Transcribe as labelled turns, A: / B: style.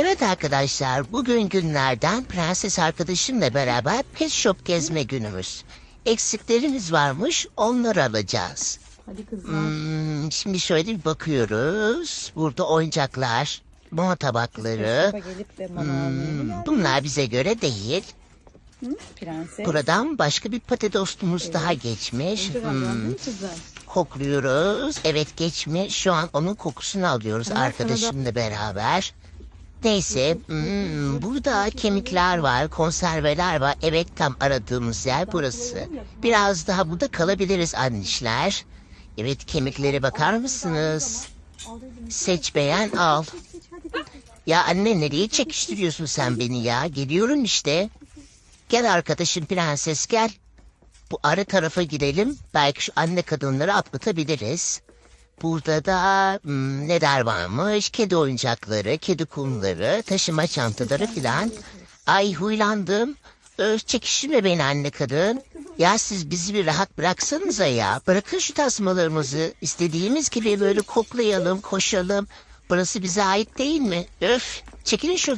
A: Evet arkadaşlar, bugün günlerden prenses arkadaşımla beraber pet shop gezme günümüz. Eksiklerimiz varmış, onları alacağız.
B: Hadi kızlar.
A: Hmm, şimdi şöyle bir bakıyoruz. Burada oyuncaklar, mama tabakları.
B: Şopa gelip de
A: Hmm,
B: geldin?
A: bunlar bize göre değil.
B: Prenses.
A: Buradan başka bir patatostumuz daha geçmiş. Hmm,
B: değil mi kızım?
A: kokluyoruz. Evet geçmiş. Şu an onun kokusunu alıyoruz
B: Ama
A: arkadaşımla beraber. Neyse, hmm, burada kemikler var, konserveler var. Evet tam aradığımız yer burası. Biraz daha burada kalabiliriz annişler. Evet kemiklere bakar mısınız? Seç beğen al. Ya anne nereye çekiştiriyorsun sen beni ya? Geliyorum işte. Gel arkadaşım prenses gel. Bu ara tarafa gidelim. Belki şu anne kadınları atlatabiliriz. Burada da hmm, neler varmış? Kedi oyuncakları, kedi kumları, taşıma çantaları filan. Ay huylandım. Ö, çekiştirme beni anne kadın. Ya siz bizi bir rahat bıraksanıza ya. Bırakın şu tasmalarımızı. İstediğimiz gibi böyle koklayalım, koşalım. Burası bize ait değil mi? Öf, çekilin şu